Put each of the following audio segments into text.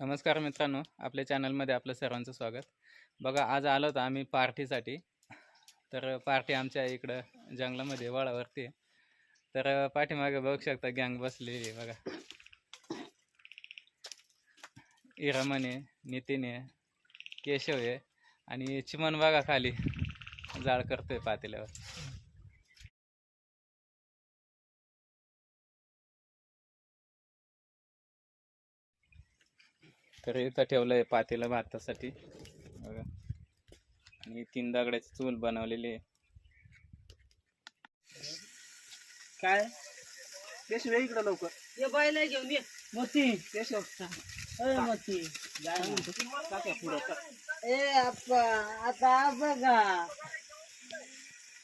नमस्कार मित्रांनो आपल्या चॅनलमध्ये आपलं सर्वांचं स्वागत. बघा आज आलो होतो आम्ही पार्टीसाठी. तर पार्टी आमच्या इकडं जंगलामध्ये वळावरती आहे. तर पाठीमागे बघू शकता गँग बसलेली आहे बघा. इरमन आहे नितीन आहे केशव आहे आणि चिमन बघा खाली. जाळ करतोय पातेल्यावर. तर इथं ठेवलंय पातेलं भातासाठी. बघा. आणि तीन दगडाची चूल बनवलेली आहे. काय? केशव इकडं लवकर. ये बायला घेऊन ये. मोती. केशव अरे मच्छी जाय पुढं टाक. ए अप्पा आता बघा.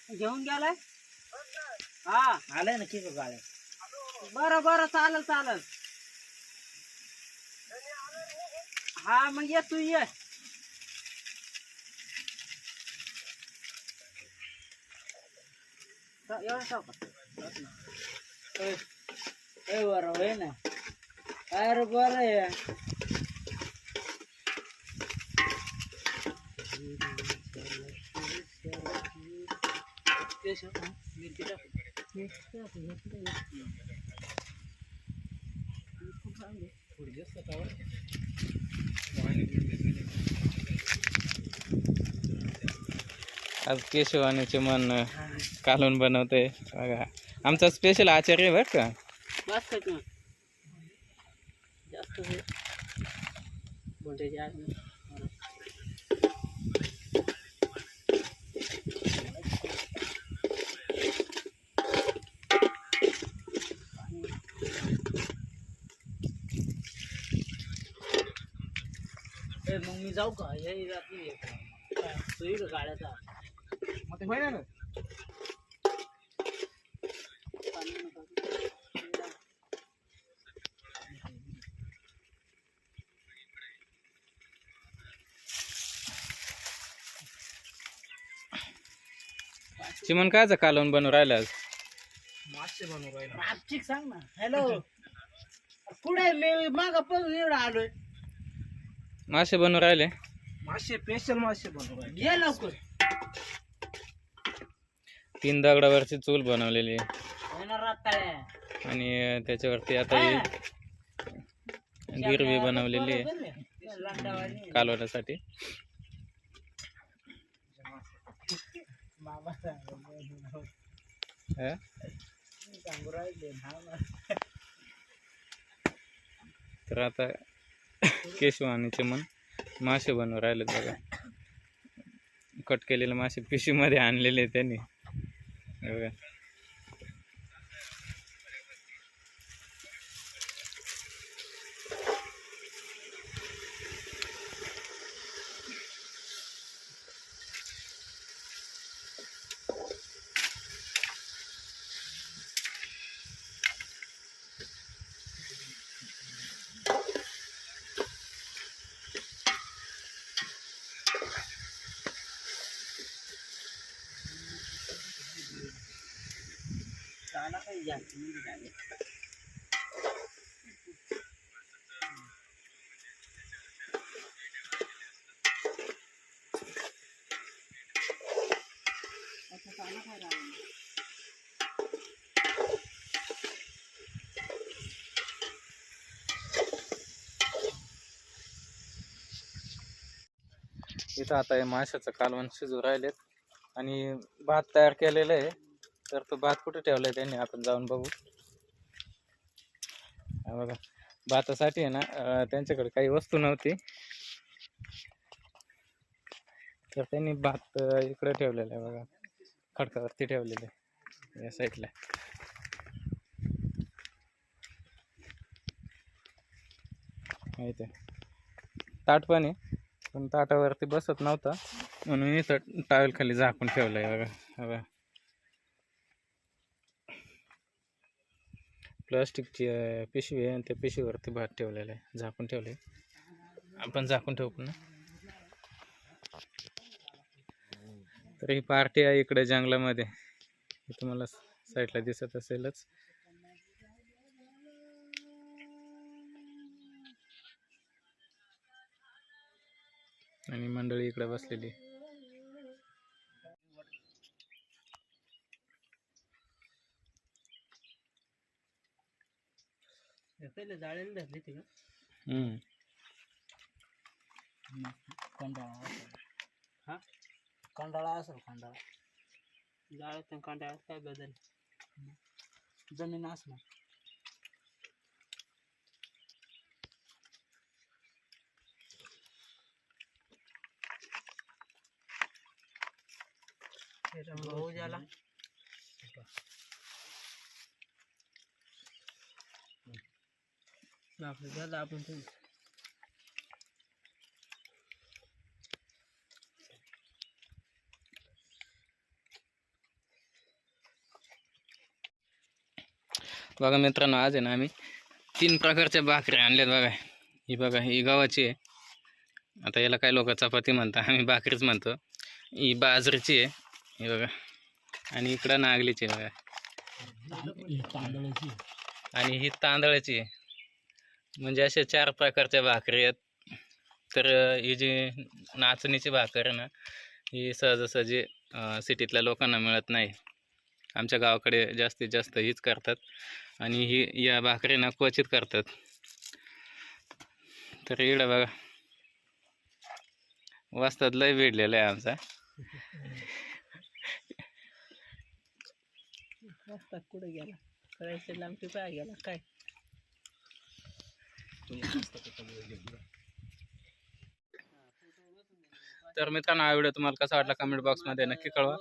घेऊन गेलाय? हा. आलंय ना की गाड्या? बरं बरं चालेल चालेल. हा मग ये तू ये. सा- एवढं सावकाश. ए, ए बरं होय ना. अरे बरं आहे. आज केशव आणि कालून बनवते कालवण बघा आमचा स्पेशल आचार्य बर बरं का? जास्त ए, मग मी जाऊ का? हे गाड्याचा मग ते होय ना चिमन कायचं कालवण बनवून राहिलं आज? मासे बनवू राहिला. नाशिक सांग ना. हॅलो पुढे मी माग पण एवढं आलोय. मासे बनवून राहिले. मासे स्पेशल मासे बनवू राहिले. ये लवकर. तीन दगडावरची चूल बनवलेली आणि त्याच्यावरती आता ही गिरवी बनवलेली आहे. कालवण्यासाठी. हा? तर आता केशव आणि मासे बनवून राहिले बघा. कट केलेले मासे पिशवीमध्ये आणलेले त्यांनी. बघा. इथं आता हे माशाचं कालवण शिजू राहिलेत. आणि भात तयार केलेलं आहे. तर तो भात कुठे ठेवलाय त्यांनी? आपण जाऊन बघू. बघा भातासाठी आहे ना त्यांच्याकडे काही वस्तू नव्हती. तर त्यांनी भात इकडं इकडे ठेवलेला आहे बघा. खडकावरती ठेवलेले आहे या साईडला. माहिती आहे. ताट पण आहे पण ताटावरती बसत नव्हता. म्हणून इथं टावेल खाली झाकून ठेवलं आहे बघा बघा. प्लास्टिकची पिशवी आहे आणि त्या पिशवीवरती भात ठेवलेला आहे. झाकून ठेवले आपण झाकून ठेवू पुन्हा. तर ही पार्टी आहे इकडे जंगलामध्ये. हे तुम्हाला साईडला दिसत असेलच. आणि मंडळी इकडे बसलेली. पहिले जाळेला धरली ती हम्म. कंटाळा हा? कंटाळा असेल कंटाळा जाळ्यात आणि कंटाळ्यात काय बदल? जमीन असणार. भाऊ झाला झालं आपण बघा मित्रांनो आज आहे ना आम्ही तीन प्रकारच्या भाकऱ्या आणल्यात बघा. ही बघा ही गव्हाची आहे. आता याला काय लोक चपाती म्हणतात आम्ही भाकरीच म्हणतो. ही बाजरीची आहे ही बघा. आणि इकडं नागलीची आहे बघा. आणि ही तांदळाची आहे. म्हणजे अशा चार प्रकारच्या भाकरी आहेत. तर ही जी नाचणीची भाकर आहे ना ही सहजासहजी सिटीतल्या लोकांना मिळत नाही. आमच्या गावाकडे जास्तीत जास्त हीच करतात आणि ही या भाकरी ना क्वचित करतात. तर इकडं बघा. वाजतात लय भिडलेलं आहे आमचा. कुठे गेला? करायचं लांबी पाय गेला? काय? तर मित्रांनो हा व्हिडिओ तुम्हाला कसा वाटला कमेंट बॉक्समध्ये नक्की कळवा.